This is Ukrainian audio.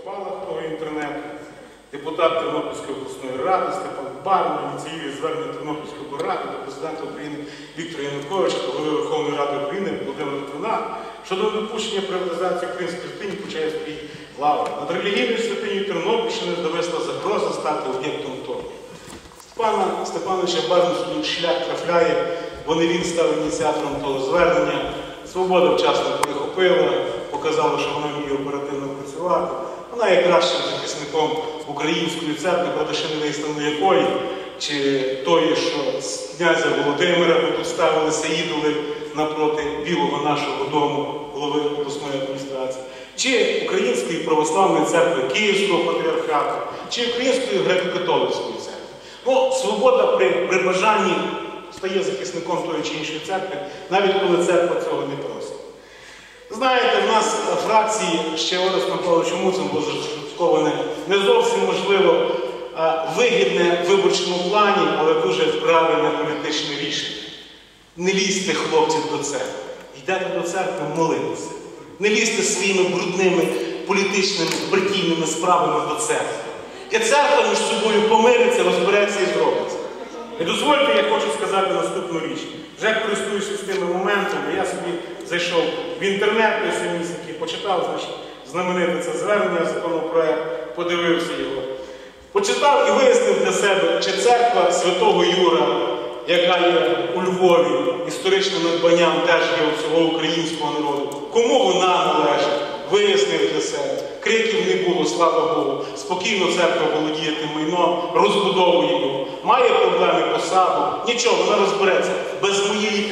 спалах того інтернету. Депутат Тернопільської обласної ради Степан Барна ініціює звернення Тернопільської ради до президента України Віктора Януковича голови Верховної Ради України Володимира Литвина щодо недопущення приватизації українських святині Почаївської лаври. Над релігійною святинею Тернопільщини довесла загроза стати об'єктом вторгнення. Степана Степановича свій шлях трапляє, бо не він став ініціатором того звернення. Свобода вчасно перехопила, показала, що вона вміє оперативно працювати. Вона є кращим захисником української церкви, правда, ще не вияснено якої, чи тої, що з князя Володимира ми тут ставилися ідоли напроти білого нашого дому, голови обласної адміністрації, чи Української православної церкви Київського патріархату, чи Української греко-католицької церкви. Ну, свобода при, при бажанні стає захисником тої чи іншої церкви, навіть коли церква цього не просить. Знаєте, в нас фракції ще Орестом Павловичем Муцем було зашлюбковане не зовсім можливо вигідне в виборчому плані, але дуже правильне політичне рішення. Не лізьте, хлопці, до церкви. Йдете до церкви молитися. Не лізьте своїми брудними політичними партійними справами до церкви. І церква між собою помириться, розбереться і зробиться. І дозвольте, я хочу сказати наступну річ. Вже користуюся з тими зайшов в інтернет самісінький, почитав, значить, знамените це звернення, законопроект, подивився його. Почитав і вияснив для себе, чи церква Святого Юра, яка є у Львові, історичним надбанням теж є у всього українського народу, кому вона належить, вияснив для себе. Криків не було, слава Богу. Спокійно церква володіє тим майно, розбудовує його, має проблеми посаду. Нічого, вона розбереться без моєї